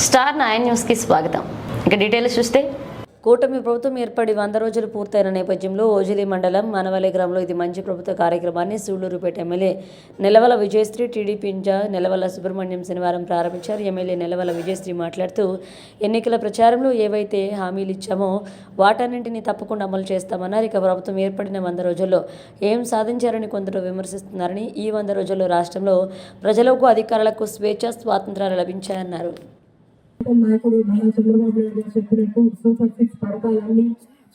Star nine న్యూస్కి స్వాగతం. ఇక డీటెయిల్స్ చూస్తే. కూటమి ప్రభుత్వం ఏర్పడి వంద రోజులు పూర్తయిన నేపథ్యంలో ఓజిలి మండలం మనవల్లి గ్రామంలో ఇది మంచి ప్రభుత్వ కార్యక్రమాన్ని సూళ్ళూరుపేట ఎమ్మెల్యే నెలవల విజయశ్రీ టీడీపీ నెలవల సుబ్రహ్మణ్యం శనివారం ప్రారంభించారు. ఎమ్మెల్యే నెలవల విజయశ్రీ మాట్లాడుతూ ఎన్నికల ప్రచారంలో ఏవైతే హామీలు ఇచ్చామో వాటన్నింటినీ తప్పకుండా అమలు చేస్తామన్నారు. ఇక ప్రభుత్వం ఏర్పడిన వంద రోజుల్లో ఏం సాధించారని కొందరు విమర్శిస్తున్నారని ఈ వంద రోజుల్లో రాష్ట్రంలో ప్రజలకు అధికారులకు స్వేచ్ఛ స్వాతంత్రాలు లభించాయన్నారు. నాయకుడు నారా చంద్రబాబు నాయుడు గారు చెప్పినట్టు సూపర్ సిక్స్ పథకాలన్నీ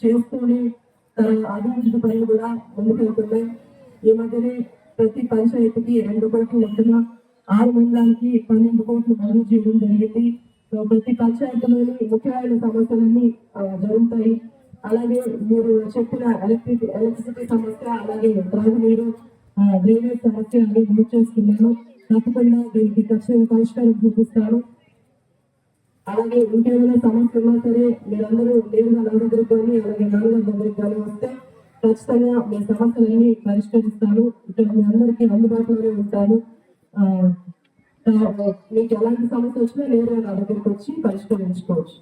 చేస్తూనే తన అభివృద్ధి పనులు కూడా ముందుకెళ్తున్నాయి. ఈ మధ్యనే ప్రతి పంచాయతీకి రెండు కోట్ల లెక్కన ఆరు మండలానికి పన్నెండు కోట్లు మంజూరు చేయడం జరిగింది. సో ప్రతి పంచాయతీలోని ముఖ్యమైన సమస్యలన్నీ జరుగుతాయి. అలాగే మీరు చెప్పిన ఎలక్ట్రిక్ ఎలక్ట్రిసిటీ సమస్య అలాగే త్రాగునీరు డ్రైనేజ్ సమస్య అన్ని గుర్తు చేస్తున్నాను తప్పకుండా దీనికి ఖచ్చితంగా పరిష్కారం చూపిస్తాను. అలాగే ఇంకేమైనా సమస్య ఉన్నా సరే మీరందరూ నేరుగా నా దగ్గరికి కానీ అలాగే నాన్నగారి దగ్గరికి కానీ వస్తే ఖచ్చితంగా మీ సమస్యలన్నీ పరిష్కరిస్తాను. ఇక్కడ మీ అందరికీ అందుబాటులోనే ఉంటాను. మీకు ఎలాంటి సమస్య వచ్చినా నేరుగా నా దగ్గరికి వచ్చి పరిష్కరించుకోవచ్చు.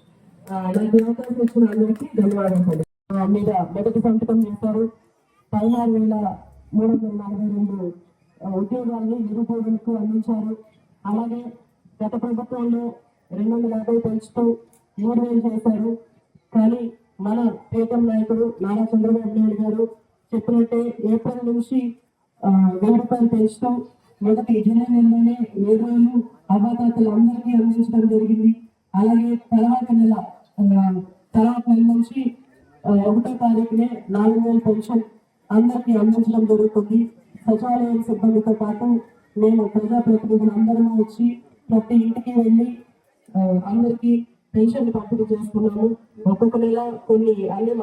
ఆ, నాకు అవకాశం ఇచ్చిన అందరికీ ధన్యవాదాలు మీద మొదటి సంతకం చేశారు. పదహారు వేల మూడు వందల నలభై రెండు ఉద్యోగాలను నిరుద్యోగులకు అందించారు. అలాగే గత ప్రభుత్వంలో రెండు వందల యాభై పెంచుతూ మూడు వేలు చేశారు. కానీ మన ప్రీతం నాయకుడు నారా చంద్రబాబు నాయుడు గారు చెప్పినట్టే ఏప్రిల్ నుంచి వెయ్యి రూపాయలు పెంచుతూ మొదటి జూలై నెలలోనే ఏడు రోజులు అవ్వాతాతలు అందరికీ అందించడం జరిగింది. అలాగే తర్వాత నెల తర్వాత నెల నుంచి ఒకటో తారీఖునే నాలుగు వేల పెన్షన్ అందరికీ అందించడం జరుగుతుంది. సచివాలయం సిబ్బందితో పాటు మేము ప్రజాప్రతినిధులు అందరము వచ్చి ప్రతి ఇంటికి వెళ్ళి అందరికీ పెన్షన్లు పంపిణీ చేస్తున్నాము ఒక్కొక్క నెల కొన్ని అన్ని